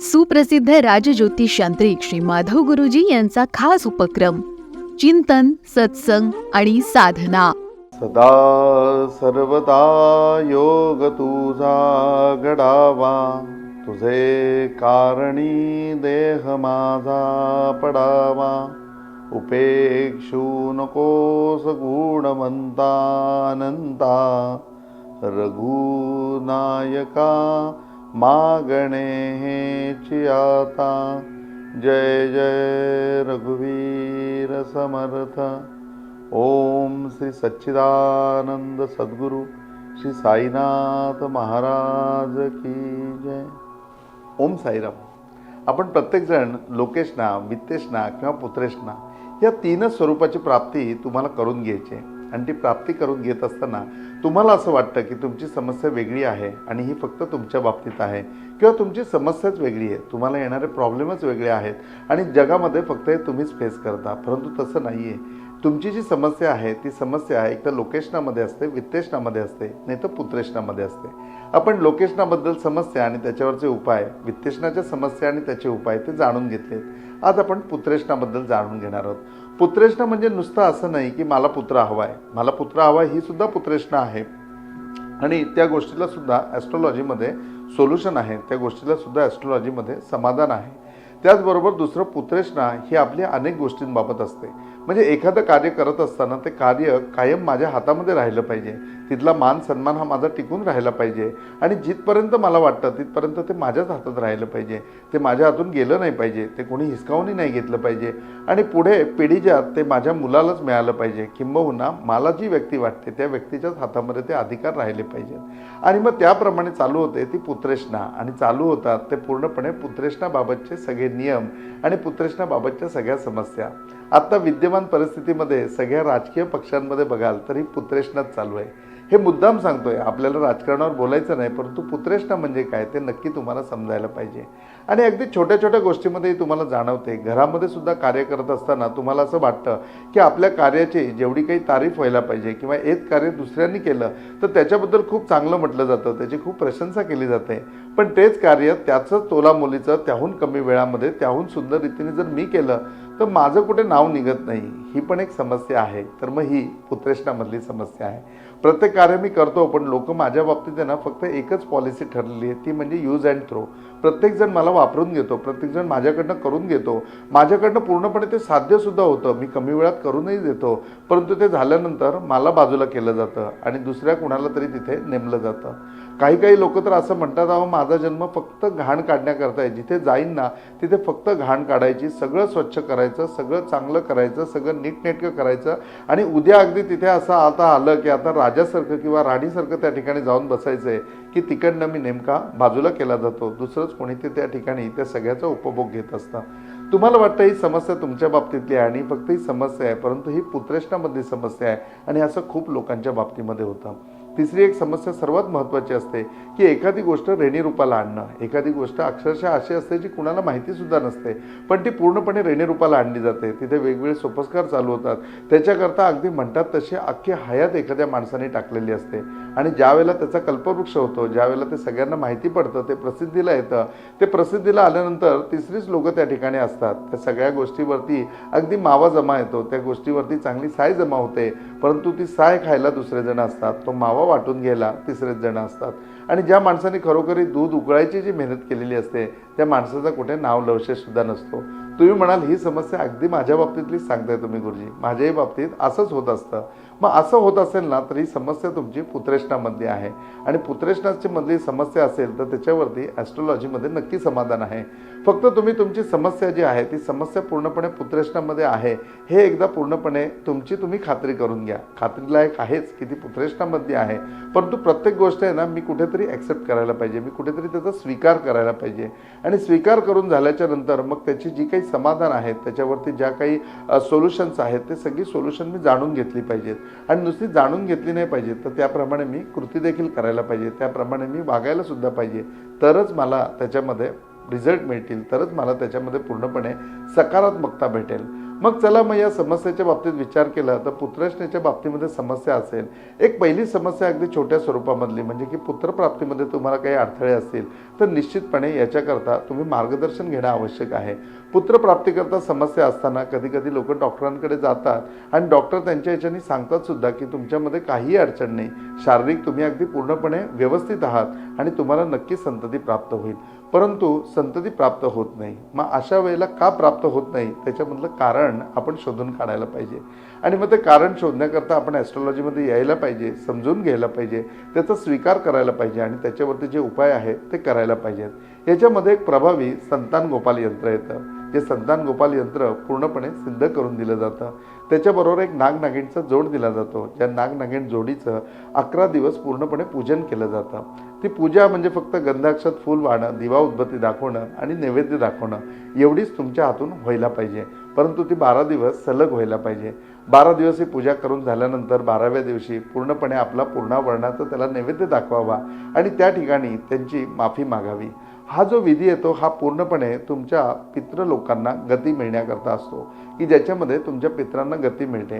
सुप्रसिद्ध राजज्योतिष यांत्रिक श्री माधव गुरुजी यांचा खास उपक्रम चिंतन सत्संग आणि साधना. सदा सर्वदा योग तुझा घडावा तुझे कारणी देह माझा पडावा. उपेक्षू नकोस गुणवंता अनंता रघुनायका मागणे हेची आता जय जय रघुवीर समर्थ। ओम श्री सच्चिदानंद सद्गुरु श्री साईनाथ महाराज की जय। ओम साईराम। आपण प्रत्येकजण लोकेशना वित्तेशना किंवा पुत्रेशना या तीनच स्वरूपाची प्राप्ती तुम्हाला करून घ्यायची आहे. आणि ती प्राप्ती करून घेत असताना तुम्हाला असं वाटतं की तुमची समस्या वेगळी आहे आणि ही फक्त तुमच्या बाबतीत आहे? किंवा तुमची समस्याच वेगळी आहे? तुम्हाला येणारे प्रॉब्लेमच वेगळे आहेत आणि जगामध्ये फक्त हे तुम्हीच फेस करता परंतु तसं नाही आहे तुमची जी समस्या आहे ती समस्या एक तर लोकेशनामध्ये असते वित्तेषणामध्ये असते नाही तर पुत्रेशनामध्ये असते. आपण लोकेशनाबद्दल समस्या आणि त्याच्यावरचे उपाय वित्तेषणाच्या समस्या आणि त्याचे उपाय ते जाणून घेतलेत. आज आपण पुत्रेष्णाबद्दल जाणून घेणार आहोत. पुत्रेष्णा म्हणजे नुसतं असं नाही की मला पुत्र हवा आहे. मला पुत्र हवा आहे ही सुद्धा पुत्रेष्णा आहे. आणि त्या गोष्टीला सुद्धा ॲस्ट्रॉलॉजीमध्ये सोल्युशन आहे. त्या गोष्टीला सुद्धा ॲस्ट्रॉलॉजीमध्ये समाधान आहे. त्याचबरोबर दुसरं पुत्रेष्णा ही आपली अनेक गोष्टींबाबत असते. म्हणजे एखादं कार्य करत असताना ते कार्य कायम माझ्या हातामध्ये राहिलं पाहिजे. तिथला मान सन्मान हा माझा टिकून राहिला पाहिजे. आणि जिथपर्यंत मला वाटतं तिथपर्यंत ते माझ्याच हातात राहिलं पाहिजे. ते माझ्या हातून गेलं नाही पाहिजे. ते कोणी हिसकावूनही नाही घेतलं पाहिजे. आणि पुढे पिढीच्या ते माझ्या मुलालाच मिळालं पाहिजे. किंबहुना मला जी व्यक्ती वाटते त्या व्यक्तीच्याच हातामध्ये ते अधिकार राहिले पाहिजेत. आणि मग त्याप्रमाणे चालू होते ती पुत्रेष्णा. आणि चालू होतात ते पूर्णपणे पुत्रेष्णाबाबतचे सगळे नियम आणि पुत्रेष्णाबाबतच्या सगळ्या समस्या. आत्ता विद्यमान परिस्थितीमध्ये सगळ्या राजकीय पक्षांमध्ये बघाल तर ही पुत्रेष्णाच चालू आहे. हे मुद्दाम सांगतोय. आपल्याला राजकारणावर बोलायचं नाही परंतु पुत्रेष्णा म्हणजे काय ते नक्की तुम्हाला समजायला पाहिजे. आणि अगदी छोट्या छोट्या गोष्टीमध्येही तुम्हाला जाणवते. घरामध्ये सुद्धा कार्य करत असताना तुम्हाला असं वाटतं की आपल्या कार्याची जेवढी काही तारीफ व्हायला पाहिजे किंवा एक कार्य दुसऱ्यांनी केलं तर त्याच्याबद्दल खूप चांगलं म्हटलं जातं. त्याची खूप प्रशंसा केली जाते. पण तेच कार्य त्याचंच तोलामोलीचं त्याहून कमी वेळामध्ये त्याहून सुंदर रीतीने जर मी केलं तर माझं कुठे नाव निघत नाही. ही पण एक समस्या आहे. तर मग ही पुत्रेशनामधली समस्या आहे. प्रत्येक कार्य मी करतो पण लोक माझ्या बाबतीत आहे ना फक्त एकच पॉलिसी ठरलेली आहे. ती म्हणजे यूज अँड थ्रो प्रत्येकजण मला वापरून घेतो. प्रत्येकजण माझ्याकडनं करून घेतो. माझ्याकडनं पूर्णपणे ते साध्यसुद्धा होतं. मी कमी वेळात करूनही देतो. परंतु ते झाल्यानंतर मला बाजूला केलं जातं आणि दुसऱ्या कुणाला तरी तिथे नेमलं जातं. काही काही लोक तर असं म्हणतात अहो माझा जन्म फक्त घाण काढण्याकरता आहे. जिथे जाईन ना तिथे फक्त घाण काढायची सगळं स्वच्छ करायचं सगळं चांगलं करायचं सगळं नीटनेटकं करायचं आणि उद्या अगदी तिथे असं आता आलं की आता राजासारखं किंवा राणीसारखं त्या ठिकाणी जाऊन बसायचं आहे की तिकडनं मी नेमका बाजूला केला जातो. दुसरंच कोणी ते त्या ठिकाणी त्या सगळ्याचा उपभोग घेत असतं. तुम्हाला वाटतं ही समस्या तुमच्या बाबतीतली आहे आणि फक्त ही समस्या आहे परंतु ही पुत्रेष्णामधली समस्या आहे आणि असं खूप लोकांच्या बाबतीमध्ये होतं. तिसरी एक समस्या सर्वात महत्त्वाची असते की एखादी गोष्ट रेणी रूपाला आणणं. एखादी गोष्ट अक्षरशः अशी असते जी कुणाला माहितीसुद्धा नसते. पण ती पूर्णपणे रेणीरूपाला आणली जाते. तिथे वेगवेगळे सोपस्कार चालू होतात. त्याच्याकरता अगदी म्हणतात तशी अख्खी हयात एखाद्या माणसाने टाकलेली असते. आणि ज्यावेळेला त्याचा कल्पवृक्ष होतो ज्यावेळेला ते सगळ्यांना माहिती पडतं ते प्रसिद्धीला येतं ते प्रसिद्धीला आल्यानंतर तिसरीच लोकं त्या ठिकाणी असतात. त्या सगळ्या गोष्टीवरती अगदी मावा जमा येतो. त्या गोष्टीवरती चांगली साय जमा होते. परंतु ती साय खायला दुसरे जण असतात. तो मावा वाटून घ्यायला तिसरेच जण असतात. आणि ज्या माणसाने खरोखरी दूध उकळायची जी मेहनत केलेली असते त्या माणसाचा कुठे नाव लवशेसुद्धा नसतो. तुम्ही म्हणाल ही समस्या अगदी माझ्या बाबतीतलीच सांगताय तुम्ही गुरुजी. माझ्याही बाबतीत असंच होत असतं. मग असं होत असेल ना तर ही समस्या तुमची पुत्रेष्णामधली आहे. आणि पुत्रेष्णाची मधली समस्या असेल तर त्याच्यावरती ॲस्ट्रॉलॉजीमध्ये नक्की समाधान आहे. फक्त तुम्ही तुमची समस्या जी आहे ती समस्या पूर्णपणे पुत्रेष्णामध्ये आहे हे एकदा पूर्णपणे तुमची तुम्ही खात्री करून घ्या. खात्रीलायक आहेच की ती पुत्रेष्णामधली आहे. परंतु प्रत्येक गोष्ट आहे ना मी कुठेतरी ॲक्सेप्ट करायला पाहिजे. मी कुठेतरी त्याचा स्वीकार करायला पाहिजे. आणि स्वीकार करून झाल्याच्यानंतर मग त्याची जी काही समाधान आहेत त्याच्यावरती ज्या काही सोल्युशन्स आहेत ते सगळी सोल्युशन मी जाणून घेतली पाहिजेत. आणि नुसती जाणून घेतली नाही पाहिजे. तर त्याप्रमाणे मी कृती देखील करायला पाहिजे. त्याप्रमाणे मी वागायला सुद्धा पाहिजे. तरच मला त्याच्यामध्ये रिझल्ट मिळतील. तरच मला त्याच्यामध्ये पूर्णपणे सकारात्मकता भेटेल. मग चला मग या समस्येच्या बाबतीत विचार केला तर पुत्ररचनेच्या बाबतीमध्ये समस्या असेल. एक पहिली समस्या अगदी छोट्या स्वरूपामधली म्हणजे की पुत्रप्राप्तीमध्ये तुम्हाला काही अडथळे असतील तर निश्चितपणे याच्याकरता तुम्ही मार्गदर्शन घेणं आवश्यक आहे. पुत्रप्राप्तीकरता समस्या असताना कधी कधी लोक डॉक्टरांकडे जातात आणि डॉक्टर त्यांच्या याच्याने सांगतात सुद्धा की तुमच्यामध्ये काहीही अडचण नाही. शारीरिक तुम्ही अगदी पूर्णपणे व्यवस्थित आहात आणि तुम्हाला नक्की संतती प्राप्त होईल. परंतु संतती प्राप्त होत नाही. मग अशा वेळेला का प्राप्त होत नाही? त्याच्यामधलं कारण आपण शोधून काढायला पाहिजे. आणि मग ते कारण शोधण्याकरता आपण ॲस्ट्रॉलॉजीमध्ये यायला पाहिजे समजून घ्यायला पाहिजे त्याचा स्वीकार करायला पाहिजे आणि त्याच्यावरती जे उपाय आहेत ते करायला पाहिजेत. याच्यामध्ये एक प्रभावी संतान गोपाल यंत्र येतं. जे संतान गोपाल यंत्र पूर्णपणे सिद्ध करून दिलं जातं. त्याच्याबरोबर एक नागनागिणचा जोड दिला जातो. ज्या नागनागिण जोडीचं अकरा दिवस पूर्णपणे पूजन केलं जातं. ती पूजा म्हणजे फक्त गंधाक्षत फूल वाहणं दिवा उद्बत्ती दाखवणं आणि नैवेद्य दाखवणं. एवढीच तुमच्या हातून व्हायला पाहिजे. परंतु ती बारा दिवस सलग व्हायला पाहिजे. बारा दिवस ही पूजा करून झाल्यानंतर बाराव्या दिवशी पूर्णपणे आपला पूर्णावरणाचा त्याला नैवेद्य दाखवावा आणि त्या ठिकाणी त्यांची माफी मागावी. हा जो विधी येतो हा पूर्णपणे तुमच्या पितृ लोकांना गती मिळण्याकरता असतो की ज्याच्यामध्ये तुमच्या पित्रांना गती मिळते.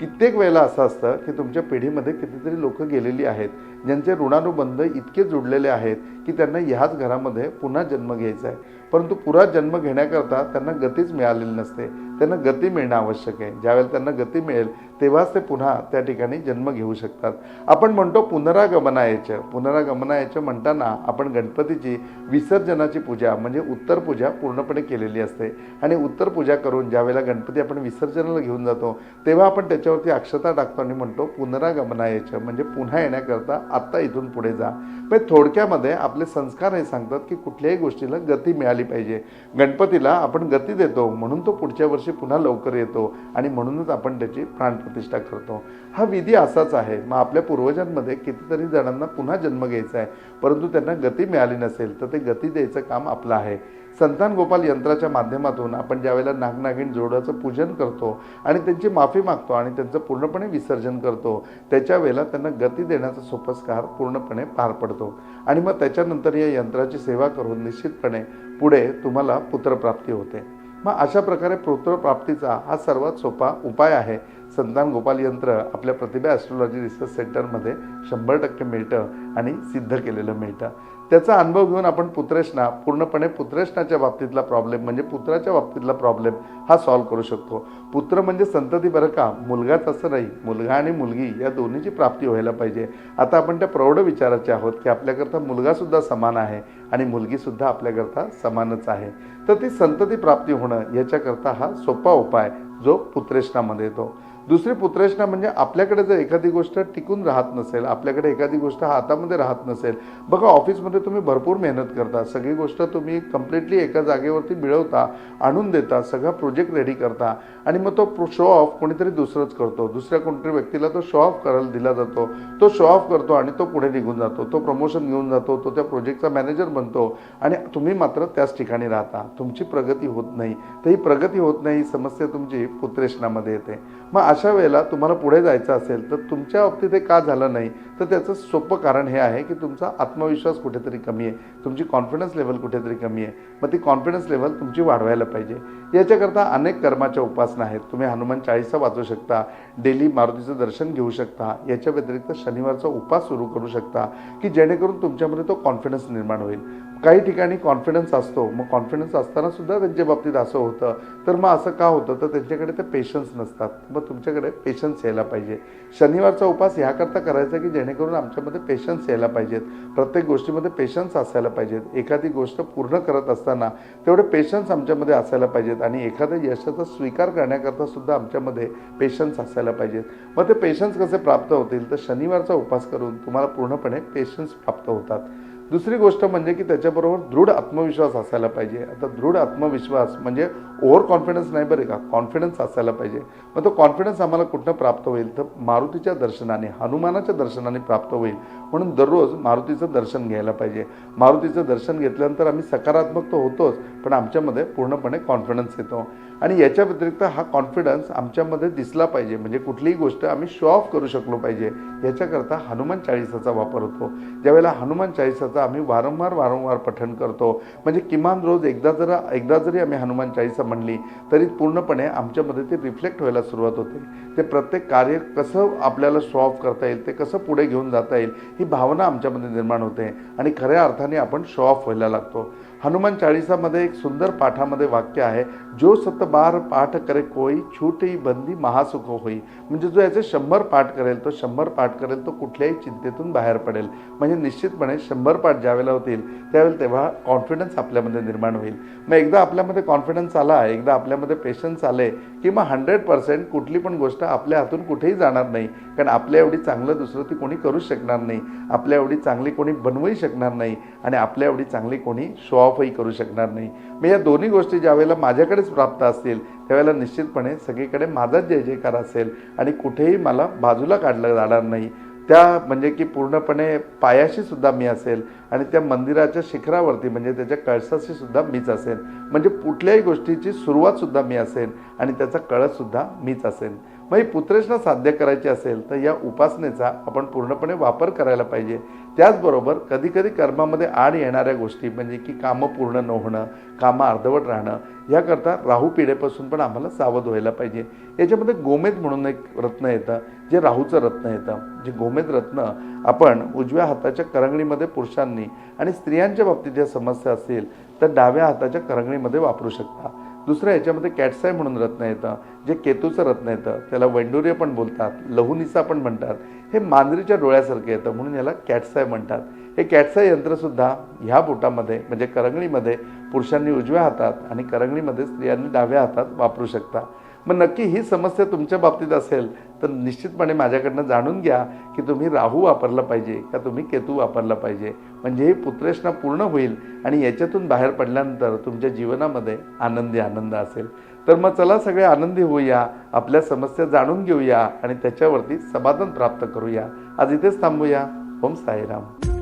कित्येक वेळेला असं असतं की तुमच्या पिढीमध्ये कितीतरी लोक गेलेली आहेत. ज्यांचे ऋणानुबंध इतके जुडलेले आहेत की त्यांना ह्याच घरामध्ये पुन्हा जन्म घ्यायचा आहे. परंतु पुरा जन्म घेण्याकरता त्यांना गतीच मिळालेली नसते. त्यांना गती मिळणं आवश्यक आहे. ज्यावेळेला त्यांना गती मिळेल तेव्हाच ते पुन्हा त्या ठिकाणी जन्म घेऊ शकतात. आपण म्हणतो पुनरागमनायचं. पुनरागमनायचं म्हणताना आपण गणपतीची विसर्जनाची पूजा म्हणजे उत्तर पूजा पूर्णपणे केलेली असते. आणि उत्तर पूजा करून ज्यावेळेला गणपती आपण विसर्जनाला घेऊन जातो तेव्हा आपण त्याच्यावरती अक्षता टाकतो आणि म्हणतो पुनरागमनायचं म्हणजे पुन्हा येण्याकरता आत्ता इथून पुढे जा. पण थोडक्यामध्ये आपले संस्कार हे सांगतात की कुठल्याही गोष्टीला गती मिळाली पाहिजे. गणपतीला आपण गती देतो म्हणून तो पुढच्या वर्षी पुन्हा लवकर येतो आणि म्हणूनच आपण त्याची प्राणप्रतिष्ठा करतो. हा विधी असाच आहे. मग आपल्या पूर्वजांमध्ये कितीतरी जणांना पुन्हा जन्म घ्यायचा आहे. परंतु त्यांना गती मिळाली नसेल तर ते गती द्यायचं काम आपलं आहे. संतान गोपाल यंत्राच्या माध्यमातून आपण ज्यावेळेला नागनागिन जोडाचं पूजन करतो आणि त्यांची माफी मागतो आणि त्यांचं पूर्णपणे विसर्जन करतो त्याच्या वेळेला त्यांना गती देण्याचा सोपस्कार पूर्णपणे पार पडतो. आणि मग त्याच्यानंतर या यंत्राची सेवा करून निश्चितपणे पुढे तुम्हाला पुत्रप्राप्ती होते. मग अशा प्रकारे पुत्रप्राप्तीचा हा सर्वात सोपा उपाय आहे. संतान गोपाल यंत्र आपल्या प्रतिभा ॲस्ट्रॉलॉजी रिसर्च सेंटरमध्ये शंभर टक्के मिळतं आणि सिद्ध केलेलं मिळतं. त्याचा अनुभव घेऊन आपण पुत्रेशना पूर्णपणे पुत्रेशनाच्या बाबतीतला प्रॉब्लेम म्हणजे पुत्राच्या बाबतीतला प्रॉब्लेम हा सॉल्व्ह करू शकतो. पुत्र म्हणजे संतती बरं का मुलगाच असं नाही मुलगा आणि मुलगी या दोन्हीची प्राप्ती व्हायला पाहिजे. आता आपण त्या प्रौढ विचाराचे आहोत की आपल्याकरता मुलगासुद्धा समान आहे आणि मुलगीसुद्धा आपल्याकरता समानच आहे. तर ती संतती प्राप्ती होणं याच्याकरता हा सोपा उपाय जो पुत्रेशनामध्ये येतो. दुसरी पुत्रेशना म्हणजे आपल्याकडे जर एखादी गोष्ट टिकून राहत नसेल आपल्याकडे एखादी गोष्ट हातामध्ये राहत नसेल बघा ऑफिसमध्ये तुम्ही भरपूर मेहनत करता सगळी गोष्ट तुम्ही कम्प्लिटली एका जागेवरती मिळवता आणून देता सगळा प्रोजेक्ट रेडी करता आणि मग तो शो ऑफ कोणीतरी दुसरंच करतो. दुसऱ्या कोणतरी व्यक्तीला तो शो ऑफ करायला दिला जातो. तो शो ऑफ करतो आणि तो पुढे निघून जातो. तो प्रमोशन घेऊन जातो तो त्या प्रोजेक्टचा मॅनेजर बनतो आणि तुम्ही मात्र त्याच ठिकाणी राहता. तुमची प्रगती होत नाही. तर ही प्रगती होत नाही ही समस्या तुमची पुत्रेशनामध्ये येते. मग अशा वेळेला तुम्हाला पुढे जायचं असेल तर तुमच्या बाबतीत हे का झालं नाही? तर त्याचं सोपं कारण हे आहे की तुमचा आत्मविश्वास कुठेतरी कमी आहे. तुमची कॉन्फिडन्स लेवल कुठेतरी कमी आहे. मग ती कॉन्फिडन्स लेवल तुमची वाढवायला पाहिजे. याच्याकरता अनेक कर्माच्या उपासना आहेत. तुम्ही हनुमान चाळीसा वाचू शकता डेली मारुतीचं दर्शन घेऊ शकता याच्या व्यतिरिक्त शनिवारचा उपास सुरू करू शकता की जेणेकरून तुमच्यामध्ये तो कॉन्फिडन्स निर्माण होईल. काही ठिकाणी कॉन्फिडन्स असतो. मग कॉन्फिडन्स असताना सुद्धा त्यांच्या बाबतीत असं होतं. तर मग असं का होतं? तर त्यांच्याकडे ते पेशन्स नसतात. मग तुमच्याकडे पेशन्स यायला पाहिजे. शनिवारचा उपास ह्याकरता करायचा की जेणेकरून आमच्यामध्ये पेशन्स यायला पाहिजेत. प्रत्येक गोष्टीमध्ये पेशन्स असायला पाहिजेत. एखादी गोष्ट पूर्ण करत असताना तेवढे पेशन्स आमच्यामध्ये असायला पाहिजेत आणि एखाद्या यशाचा स्वीकार करण्याकरता सुद्धा आमच्यामध्ये पेशन्स असायला पाहिजेत. मग ते पेशन्स कसे प्राप्त होतील? तर शनिवारचा उपास करून तुम्हाला पूर्णपणे पेशन्स प्राप्त होतात. दुसरी गोष्ट म्हणजे की त्याच्याबरोबर दृढ आत्मविश्वास असायला पाहिजे. आता दृढ आत्मविश्वास म्हणजे ओव्हर कॉन्फिडन्स नाही बरं का? कॉन्फिडन्स असायला पाहिजे. मग तो कॉन्फिडन्स आम्हाला कुठनं प्राप्त होईल? तर मारुतीच्या दर्शनाने हनुमानाच्या दर्शनाने प्राप्त होईल. म्हणून दररोज मारुतीचं दर्शन घ्यायला पाहिजे. मारुतीचं दर्शन घेतल्यानंतर आम्ही सकारात्मक तर होतोच पण आमच्यामध्ये पूर्णपणे कॉन्फिडन्स येतो. आणि याच्या व्यतिरिक्त हा कॉन्फिडन्स आमच्यामध्ये दिसला पाहिजे. म्हणजे कुठलीही गोष्ट आम्ही शो ऑफ करू शकलो पाहिजे. याच्याकरता हनुमान चाळीसाचा वापर होतो. ज्यावेळेला हनुमान चाळीसाचा मंत्राचं आम्ही वारंवार वारंवार पठण करतो. म्हणजे किमान रोज एकदा जर एकदा जरी आम्ही हनुमान चाळीसा म्हणली तरी पूर्णपणे आमच्यामध्ये ते रिफ्लेक्ट व्हायला सुरुवात होते. ते प्रत्येक कार्य कसं आपल्याला शो ऑफ करता येईल ते कसं पुढे घेऊन जाता येईल ही भावना आमच्यामध्ये निर्माण होते. आणि खऱ्या अर्थाने आपण शो ऑफ व्हायला लागतो. हनुमान चाळीसामध्ये एक सुंदर पाठामध्ये वाक्य आहे जो सतबार पाठ करे कोई छूटी बंदी महासुख होई. म्हणजे जो याचे शंभर पाठ करेल तो शंभर पाठ करेल तो कुठल्याही चिंतेतून बाहेर पडेल. म्हणजे निश्चितपणे शंभर पाठ ज्यावेळेला होतील त्यावेळेला तेव्हा कॉन्फिडन्स आपल्यामध्ये निर्माण होईल. मग एकदा आपल्यामध्ये कॉन्फिडन्स आला एकदा आपल्यामध्ये पेशन्स आले किंवा हंड्रेड पर्सेंट कुठली पण गोष्ट आपल्या हातून कुठेही जाणार नाही. कारण आपल्या एवढी चांगलं दुसरं ती कोणी करूच शकणार नाही. आपल्या एवढी चांगली कोणी बनवूही शकणार नाही. आणि आपल्या एवढी चांगली कोणी शो ऑफही करू शकणार नाही. मग या दोन्ही गोष्टी ज्यावेळेला माझ्याकडेच प्राप्त असतील त्यावेळेला निश्चितपणे सगळीकडे माझाच जय जयकार असेल. आणि कुठेही मला बाजूला काढलं जाणार नाही. त्या म्हणजे की पूर्णपणे पायाशी सुद्धा मी असेल आणि त्या मंदिराच्या शिखरावरती म्हणजे त्याच्या कळसाशी सुद्धा मीच असेल. म्हणजे कुठल्याही गोष्टीची सुरुवात सुद्धा मी असेल आणि त्याचा कळस सुद्धा मीच असेल मग ही पुत्रेषणा साध्य करायची असेल तर या उपासनेचा आपण पूर्णपणे वापर करायला पाहिजे. त्याचबरोबर कधीकधी कर्मामध्ये आड येणाऱ्या गोष्टी म्हणजे की कामं पूर्ण न होणं कामं अर्धवट राहणं याकरता राहू पिढेपासून पण आम्हाला सावध व्हायला पाहिजे. याच्यामध्ये गोमेद म्हणून एक रत्न येतं जे राहूचं रत्न येतं. जे गोमेद रत्न आपण उजव्या हाताच्या करंगणीमध्ये पुरुषांनी आणि स्त्रियांच्या बाबतीत ज्या समस्या असतील तर डाव्या हाताच्या करंगणीमध्ये वापरू शकता. दुसरं याच्यामध्ये कॅटसाय म्हणून रत्न येतं जे केतूचं रत्न येतं त्याला वैंडुर्य पण बोलतात लहुनिसा पण म्हणतात. हे मांजरीच्या डोळ्यासारखं येतं म्हणून याला कॅटसाय म्हणतात. हे कॅटसाय यंत्रसुद्धा ह्या बोटामध्ये म्हणजे करंगळीमध्ये पुरुषांनी उजव्या हातात आणि करंगळीमध्ये स्त्रियांनी डाव्या हातात वापरू शकता. मग नक्की ही समस्या तुमच्या बाबतीत असेल तर निश्चितपणे माझ्याकडनं जाणून घ्या की तुम्ही राहू वापरला पाहिजे का तुम्ही केतू वापरला पाहिजे. म्हणजे ही पुत्रेष्णा पूर्ण होईल आणि याच्यातून बाहेर पडल्यानंतर तुमच्या जीवनामध्ये आनंदी आनंद असेल. तर मग चला सगळे आनंदी होऊया आपल्या समस्या जाणून घेऊया आणि त्याच्यावरती समाधान प्राप्त करूया. आज इथेच थांबूया. ओम साईराम.